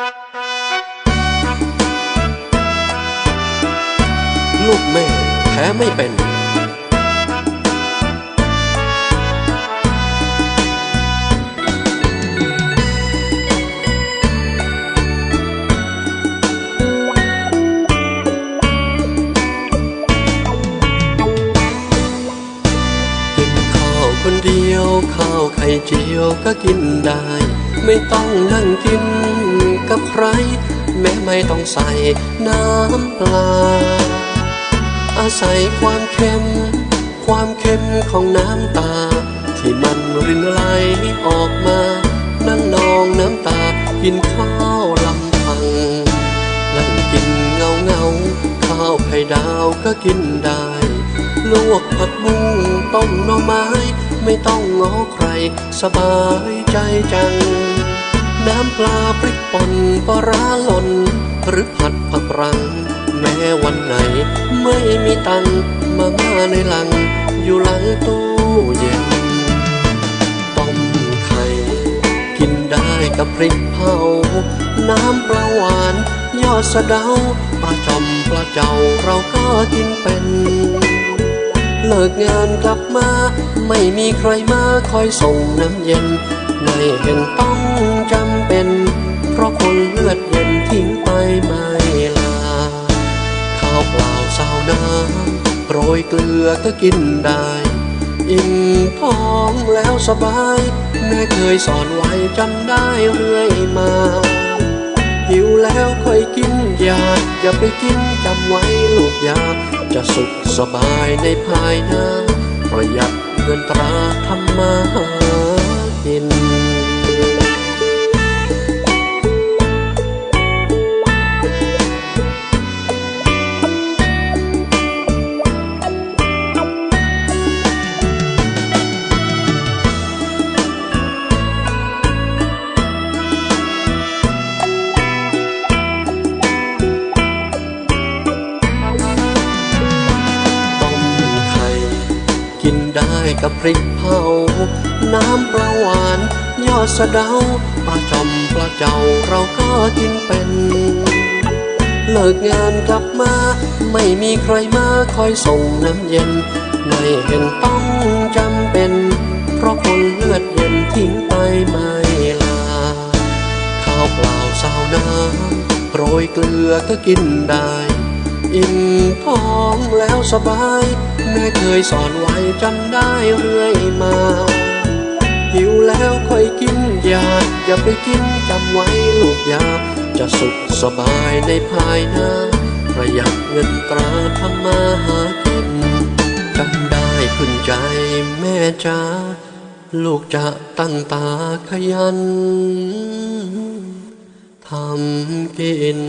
ลูกแม่แพ้ไม่เป็น กินข้าวคนเดียวข้าวไข่เจียวก็กินได้ ไม่ต้องนั่งกินกับใคร แม้ไม่ต้องใส่น้ำปลา อาศัยความเค็ม ความเค็มของน้ำตา ที่มันรินไหลออกมา นั่งนองน้ำตากินข้าวลำพัง นั่งกินเงาเงาข้าวไข่ดาวก็กินได้ลวกผัดบุ้งต้มหน่อไม้ ไม่ต้องง้อใคร สบายใจจัง น้ำปลาพริกป่นปลาร้าหล่น หรือผัดผักรัง แม้วันไหนไม่มีตังมาม่าในหลัง อยู่หลังตู้เย็น ต้มไข่ กินได้กับพริกเผา น้ำปลาหวาน ยอดสะเดาปลาจอมปลาเจ้าเราก็กินเป็น เลิกงานกลับมา ไม่มีใครมาคอยส่งน้ำเย็น ไม่เห็นต้อง อดเย็นทิ้งไปไม่ลา ข้าวเปล่าสาวน้ำโปรยเกลือก็กินได้ อิ่มท้องแล้วสบาย แม่เคยสอนไว้จำได้เรื่อยมา หิวแล้วค่อยกินยา อย่าไปกินจำไว้ลูกยา จะสุขสบายในภายหน้าประหยัดเงินตราทำมาหากิน ได้กับพริกเผา น้ำปลาหวาน ยอดสะเดาปลาจอมปลาเจ้าเราก็กินเป็น เลิกงานกลับมา ไม่มีใครมาคอยส่งน้ำเย็น ไม่เห็นต้องจำเป็น เพราะคนเลือดเย็นทิ้งไปไม่ลา ข้าวเปล่าสาวน้ำโรยเกลือก็กินได้ อิ่มท้องแล้วสบาย แม่เคยสอนไว้จำได้เรื่อยมา หิวแล้วค่อยกินยา อย่าไปกินจำไว้ลูกยา จะสุขสบายในภายหน้า ประหยัดเงินตราทำมาหากินจำได้พึงใจแม่จ้าลูกจะตั้งตาขยันทำกิน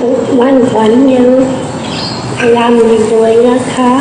ทุกวันฝันยังพยายามรวยๆนะคะ